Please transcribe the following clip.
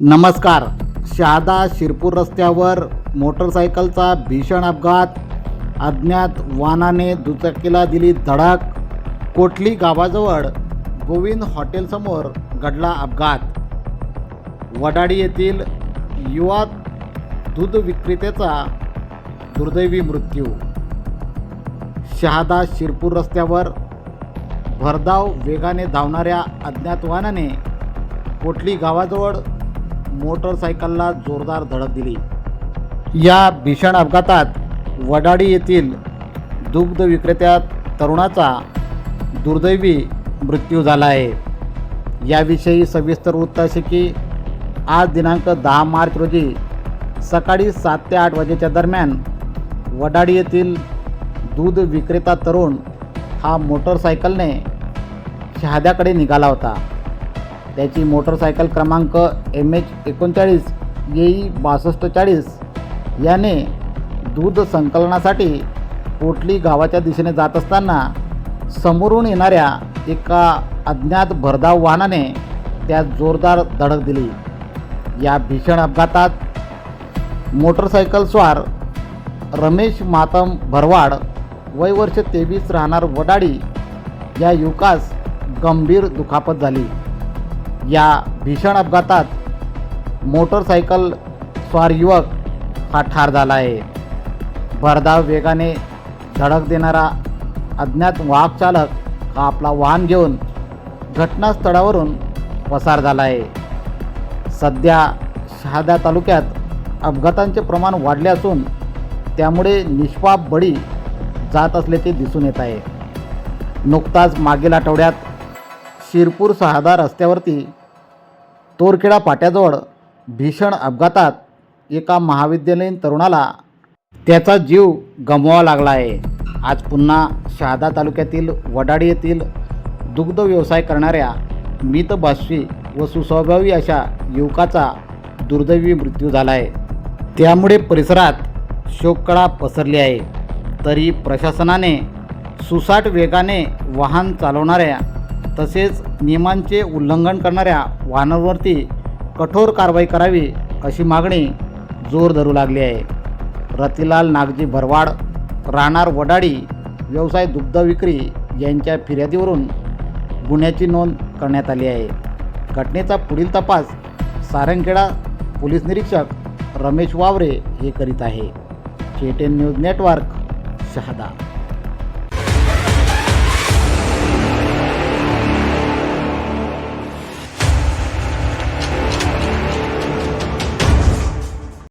नमस्कार. शहादा शिरपूर रस्त्यावर मोटरसायकलचा भीषण अपघात. अज्ञात वाहनाने दुचाकीला दिली धडक. कोटली गावाजवळ गोविंद हॉटेलसमोर घडला अपघात. वडाडी येथील युवा दूध विक्रेत्याचा दुर्दैवी मृत्यू. शहादा शिरपूर रस्त्यावर भरधाव वेगाने धावणाऱ्या अज्ञात वाहनाने कोटली गावाजवळ मोटरसायकलला जोरदार धडक दिली. या भीषण अपघातात वडाडी येथील दुग्ध विक्रेत्या तरुणाचा दुर्दैवी मृत्यू झाला आहे. याविषयी सविस्तर वृत्त असे की आज दिनांक दहा मार्च रोजी सकाळी सात ते आठ वाजेच्या दरम्यान वडाडी येथील दूध विक्रेता तरुण हा मोटरसायकलने शहाद्याकडे निघाला होता. त्याची मोटरसायकल क्रमांक एम एच एकोणचाळीस येई बासष्ट चाळीस याने दूध संकलनासाठी पोटली गावाच्या दिशेने जात असताना समोरून येणाऱ्या एका अज्ञात भरधाव वाहनाने त्यात जोरदार धडक दिली. या भीषण अपघातात मोटरसायकल स्वार रमेश मातम भरवाड वय वर्ष तेवीस राहणार वडाडी या युवकास गंभीर दुखापत झाली. या भीषण अपघातात मोटरसायकल स्वार युवक हा ठार झाला आहे. भरधाव वेगाने धडक देणारा अज्ञात वाहक चालक हा आपला वाहन घेऊन घटनास्थळावरून पसार झाला आहे. सध्या शहादा तालुक्यात अपघातांचे प्रमाण वाढले असून त्यामुळे निष्पाप बळी जात असल्याचे दिसून येत आहे. नुकताच मागील आठवड्यात शिरपूर सहादा रस्त्यावरती तोरखेडा पाट्याजवळ भीषण अपघातात एका महाविद्यालयीन तरुणाला त्याचा जीव गमवावा लागला आहे. आज पुन्हा शहादा तालुक्यातील वडाडी येथील दुग्ध व्यवसाय करणाऱ्या मितभाषी व सुस्वभावी अशा युवकाचा दुर्दैवी मृत्यू झाला आहे. त्यामुळे परिसरात शोककळा पसरली आहे. तरी प्रशासनाने सुसाट वेगाने वाहन चालवणाऱ्या तसेच नियमांचे उल्लंघन करणाऱ्या वाहनांवरती कठोर कारवाई करावी अशी मागणी जोर धरू लागली आहे. रतिलाल नागजी भरवाड राहणार वडाडी व्यवसाय दुग्ध विक्री यांच्या फिर्यादीवरून गुन्ह्याची नोंद करण्यात आली आहे. घटनेचा पुढील तपास सारंगखेडा पोलीस निरीक्षक रमेश वावरे हे करीत आहे. K ten news network Shahada.